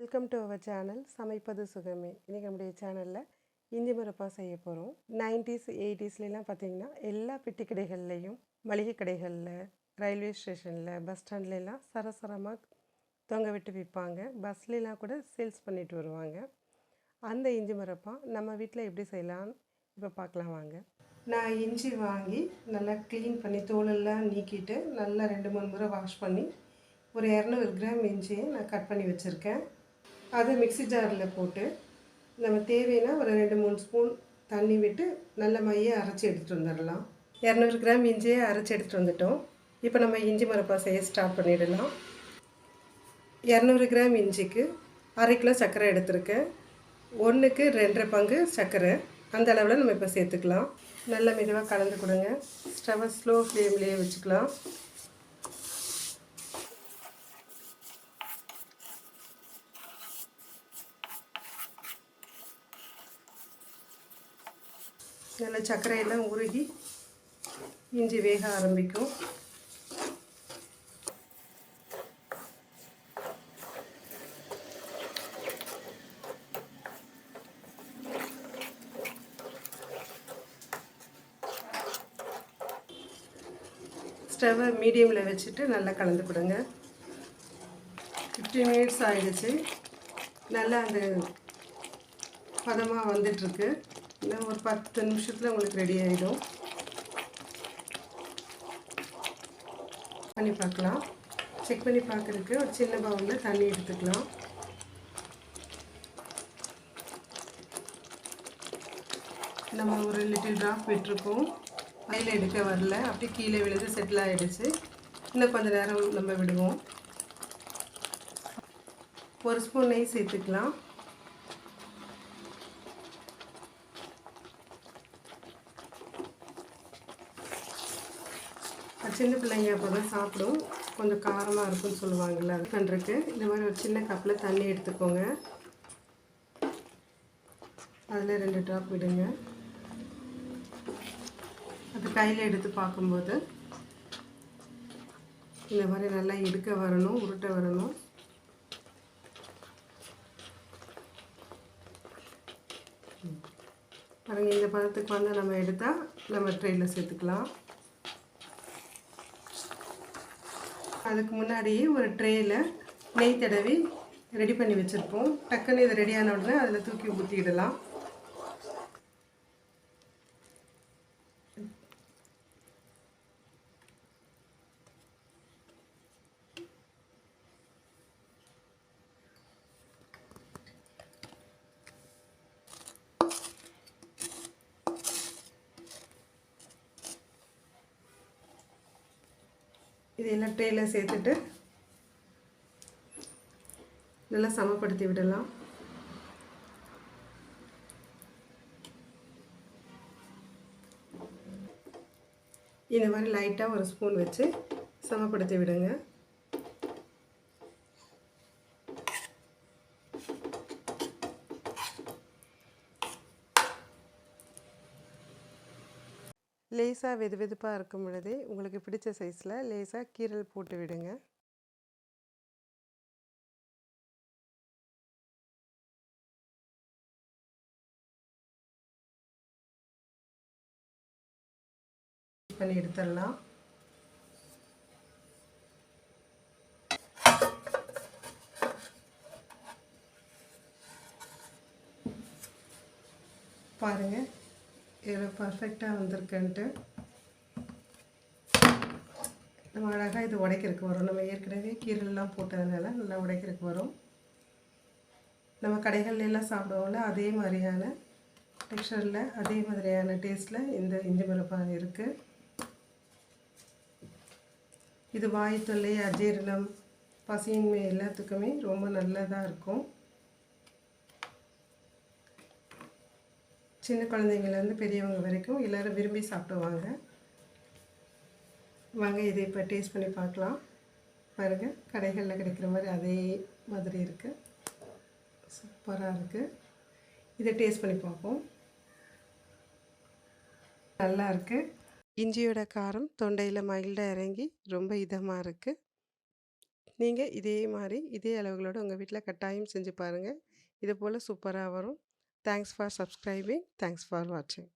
Welcome to our channel சமைப்பது சுகமே. இன்றைக்கி நம்முடைய சேனலில் இஞ்சி மரப்பாக செய்ய போகிறோம் நைன்டிஸ் எயிட்டிஸ்லாம் பார்த்தீங்கன்னா எல்லா பெட்டி கடைகள்லேயும் மளிகை கடைகளில் ரயில்வே ஸ்டேஷனில் பஸ் ஸ்டாண்ட்லலாம் சரசரமாக தொங்க விட்டு விற்பாங்க பஸ்லலாம் கூட சேல்ஸ் பண்ணிட்டு வருவாங்க. அந்த இஞ்சி மரப்பாக நம்ம வீட்டில் எப்படி செய்யலாம்னு இப்போ பார்க்கலாம் வாங்க. நான் இஞ்சி வாங்கி நல்லா க்ளீன் பண்ணி தோலெல்லாம் நீக்கிட்டு நல்லா ரெண்டு மூணு முறை வாஷ் பண்ணி ஒரு இரநூறு கிராம் இஞ்சியை நான் கட் பண்ணி வச்சுருக்கேன். அதை மிக்ஸி ஜாரில் போட்டு நம்ம தேவைன்னா ஒரு ரெண்டு மூணு ஸ்பூன் தண்ணி விட்டு நல்ல மைய அரைச்சி எடுத்துகிட்டு வந்துடலாம். இரநூறு கிராம் இஞ்சியை அரைச்சி எடுத்துகிட்டு வந்துட்டோம். இப்போ நம்ம இஞ்சி மரப்பா செய்ய ஸ்டார்ட் பண்ணிடலாம். இரநூறு கிராம் இஞ்சிக்கு அரை கிலோ சர்க்கரை எடுத்திருக்கேன். ஒன்றுக்கு ரெண்டரை பங்கு சர்க்கரை. அந்த அளவில் நம்ம இப்போ சேர்த்துக்கலாம். நல்ல மெதுவாக கலந்து கொடுங்க. ஸ்டவ்வை ஸ்லோ ஃப்ளேம்லேயே வச்சுக்கலாம். நல்லா சர்க்கரையெல்லாம் உருகி இஞ்சி வேக ஆரம்பிக்கும். ஸ்டவ்வை மீடியமில் வச்சுட்டு நல்லா கலந்து கொடுங்க. ஃபிஃப்டீன் மினிட்ஸ் ஆகிடுச்சு நல்லா அந்த பதமாக வந்துட்டுருக்கு. இன்னும் ஒரு பத்து நிமிஷத்தில் உங்களுக்கு ரெடி ஆகிடும் பண்ணி பார்க்கலாம். செக் பண்ணி பார்க்குறதுக்கு ஒரு சின்ன பவுலில் தண்ணி எடுத்துக்கலாம். நம்ம ஒரு லிட்டில் ட்ராப் விட்டுருக்கோம். கையில் எடுக்க வரல. அப்படியே கீழே விழுந்து செட்டில் ஆகிடுச்சு இன்னும் கொஞ்சம் நேரம் நம்ம விடுவோம். ஒரு ஸ்பூன் நெய் சேர்த்துக்கலாம். சின்ன பிள்ளைங்க அப்போ தான் சாப்பிடும். கொஞ்சம் காரமாக இருக்கும்னு சொல்லுவாங்கள்ல அது பண்ணுறதுக்கு இந்த மாதிரி ஒரு சின்ன கப்பில் தண்ணி எடுத்துக்கோங்க. அதில் ரெண்டு ட்ராப் விடுங்க. அது கையில் எடுத்து பார்க்கும்போது இந்த மாதிரி நல்லா எடுக்க வரணும் உருட்ட வரணும். பாருங்கள் இந்த பதத்துக்கு வந்து நம்ம எடுத்தால் நம்ம ட்ரெயினில் சேர்த்துக்கலாம். அதுக்கு முன்னாடியே ஒரு ட்ரேயில் நெய் தடவி ரெடி பண்ணி வச்சுருப்போம். டக்குன்னு இது ரெடியான உடனே அதில் தூக்கி ஊற்றிடலாம் இது எல்லாம் ட்ரேயில் சேர்த்துட்டு நல்லா சமப்படுத்தி விடலாம். இந்த மாதிரி லைட்டாக ஒரு ஸ்பூன் வச்சு சமப்படுத்தி விடுங்க. லேசாக வெது வெதுப்பாக இருக்கும் பொழுதே உங்களுக்கு பிடிச்ச சைஸில் லேசாக கீரல் போட்டு விடுங்க. பண்ணி எடுத்துடலாம். பாருங்கள் இதில் பர்ஃபெக்டாக வந்திருக்குன்ட்டு. நம்ம அழகாக இது உடைக்கிறதுக்கு வரும். நம்ம ஏற்கனவே கீரைலாம் போட்டதுனால நல்லா உடைக்கிறதுக்கு வரும். நம்ம கடைகள்லாம் சாப்பிடுவோம்ல அதே மாதிரியான டெக்ஸ்டரில் அதே மாதிரியான டேஸ்ட்டில் இந்த இஞ்சி மிரப்பா இருக்குது இது வாய் தொல்லை அஜீரணம் பசியின்மை எல்லாத்துக்குமே ரொம்ப நல்லதாக இருக்கும். சின்ன குழந்தைங்கள்லேருந்து பெரியவங்க வரைக்கும் எல்லோரும் விரும்பி சாப்பிடுவாங்க. வாங்க இதை இப்போ டேஸ்ட் பண்ணி பார்க்கலாம். பாருங்கள் கடைகளில் கிடைக்கிற மாதிரி அதே மாதிரி இருக்குது சூப்பராக இருக்குது இதை டேஸ்ட் பண்ணி பார்ப்போம். நல்லா இருக்குது இஞ்சியோட காரம் தொண்டையில் மைல்டாக இறங்கி ரொம்ப இதமாக இருக்குது நீங்கள் இதே மாதிரி இதே அளவுகளோடு உங்கள் வீட்டில் கட்டாயம் செஞ்சு பாருங்கள் இது போல் சூப்பராக வரும். Thanks for subscribing. Thanks for watching.